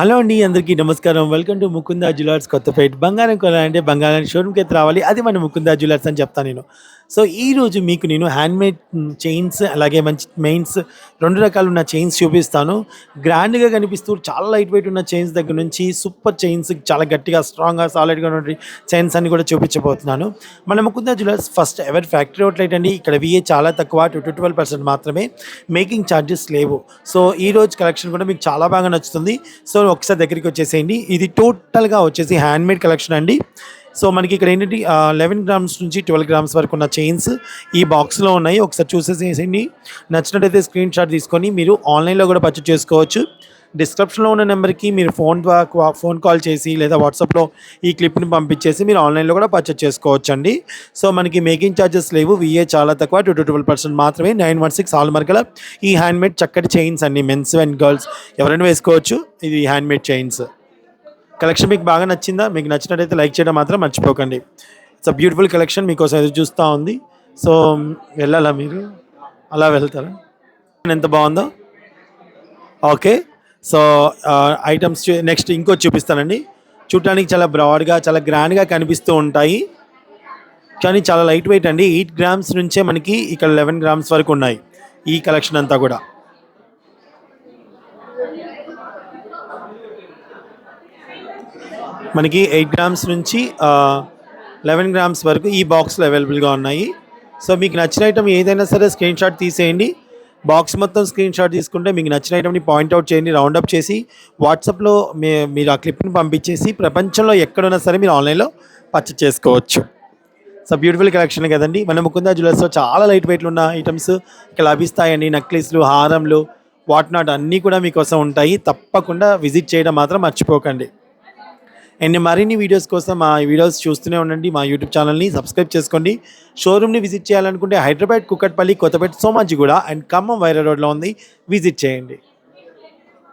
Hello అండి అందరికీ నమస్కారం. Welcome to Mukunda jewellers Kothapet. బంగారం కొనాలంటే బంగారం షోరూమ్కి అయితే రావాలి. అది మన ముకుందా జ్యువెలర్స్ అని చెప్తాను నేను. సో ఈ రోజు మీకు నేను హ్యాండ్మేడ్ చైన్స్ అలాగే మంచి మెయిన్స్ రెండు రకాలు ఉన్న చైన్స్ చూపిస్తాను. గ్రాండ్గా కనిపిస్తూ చాలా లైట్ వెయిట్ ఉన్న చైన్స్ దగ్గర నుంచి సూపర్ చైన్స్ చాలా గట్టిగా స్ట్రాంగ్గా సాలిడ్గా ఉన్న చైన్స్ అన్ని కూడా చూపించబోతున్నాను. మన Mukunda jewellers first ever factory outlet అండి. ఇక్కడ విఏ చాలా తక్కువ టూ టు ట్వెల్వ్ పర్సెంట్ మాత్రమే మేకింగ్ ఛార్జెస్ లేవు. సో ఈ రోజు కలెక్షన్ కూడా మీకు చాలా బాగా నచ్చుతుంది. సో ఒకసారి దగ్గరికి వచ్చేసేయండి. ఇది టోటల్గా వచ్చేసి హ్యాండ్మేడ్ కలెక్షన్ అండి. సో మనకి ఇక్కడ ఏంటంటే లెవెన్ గ్రామ్స్ నుంచి ట్వెల్వ్ గ్రామ్స్ వరకు ఉన్న చైన్స్ ఈ బాక్స్లో ఉన్నాయి. ఒకసారి చూసేసేయండి. నచ్చినట్టయితే స్క్రీన్ షాట్ తీసుకొని మీరు ఆన్లైన్లో కూడా పర్చేజ్ చేసుకోవచ్చు. డిస్క్రిప్షన్లో ఉన్న నెంబర్కి మీరు ఫోన్ ద్వారా ఫోన్ కాల్ చేసి లేదా వాట్సాప్లో ఈ క్లిప్ని పంపించేసి మీరు ఆన్లైన్లో కూడా పర్చేజ్ చేసుకోవచ్చు అండి సో మనకి మేకింగ్ ఛార్జెస్ లేవు. విఏ చాలా తక్కువ. టూ టు ట్వెల్వ్ పర్సెంట్ మాత్రమే. నైన్ వన్ సిక్స్ ఆల్ మార్కల. ఈ హ్యాండ్మేడ్ చక్కటి చైన్స్ అండి. మెన్స్ అండ్ గర్ల్స్ ఎవరైనా వేసుకోవచ్చు. ఇది హ్యాండ్మేడ్ చైన్స్ కలెక్షన్ మీకు బాగా నచ్చిందా? మీకు నచ్చినట్టయితే లైక్ చేయడం మాత్రం మర్చిపోకండి. ఇట్స్ అ బ్యూటిఫుల్ కలెక్షన్ మీకోసం ఎదురు చూస్తూ ఉంది. సో వెళ్ళాలా మీరు? అలా వెళ్తారా? ఎంత బాగుందో? ఓకే సో ఐటమ్స్ నెక్స్ట్ ఇంకోటి చూపిస్తానండి. చూడటానికి చాలా బ్రాడ్గా చాలా గ్రాండ్గా కనిపిస్తూ ఉంటాయి. కానీ చాలా లైట్ వెయిట్ అండి. ఎయిట్ గ్రామ్స్ నుంచే మనకి ఇక్కడ లెవెన్ గ్రామ్స్ వరకు ఉన్నాయి. ఈ కలెక్షన్ అంతా కూడా. మనకి ఎయిట్ గ్రామ్స్ నుంచి లెవెన్ గ్రామ్స్ వరకు ఈ బాక్స్లు అవైలబుల్గా ఉన్నాయి. సో మీకు నచ్చిన ఐటమ్ ఏదైనా సరే స్క్రీన్ షాట్ తీసేయండి. బాక్స్ మొత్తం స్క్రీన్ షాట్ తీసుకుంటే మీకు నచ్చిన ఐటమ్ని పాయింట్అవుట్ చేయండి రౌండప్ చేసి వాట్సాప్లో మీ మీరు ఆ క్లిప్ని పంపించేసి ప్రపంచంలో ఎక్కడున్నా సరే మీరు ఆన్లైన్లో పర్చేస్ చేసుకోవచ్చు. సో బ్యూటిఫుల్ కలెక్షన్ కదండి. మన ముకుందా జ్యువెలర్స్లో చాలా లైట్ వెయిట్లు ఉన్న ఐటమ్స్ ఇక్కడ లభిస్తాయండి నెక్లెస్లు హారంలు వాట్ నాట్ అన్నీ కూడా మీకోసం ఉంటాయి. తప్పకుండా విజిట్ చేయడం మాత్రం మర్చిపోకండి. అండ్ మరిన్ని వీడియోస్ కోసం మా వీడియోస్ చూస్తూనే ఉండండి. మా యూట్యూబ్ ఛానల్ని సబ్స్క్రైబ్ చేసుకోండి. షోరూమ్ని విజిట్ చేయాలనుకుంటే హైదరాబాద్ కుక్కట్పల్లి కొత్తపేట సోమాజిగూడ అండ్ ఖమ్మం వైరా రోడ్లో ఉంది. విజిట్ చేయండి.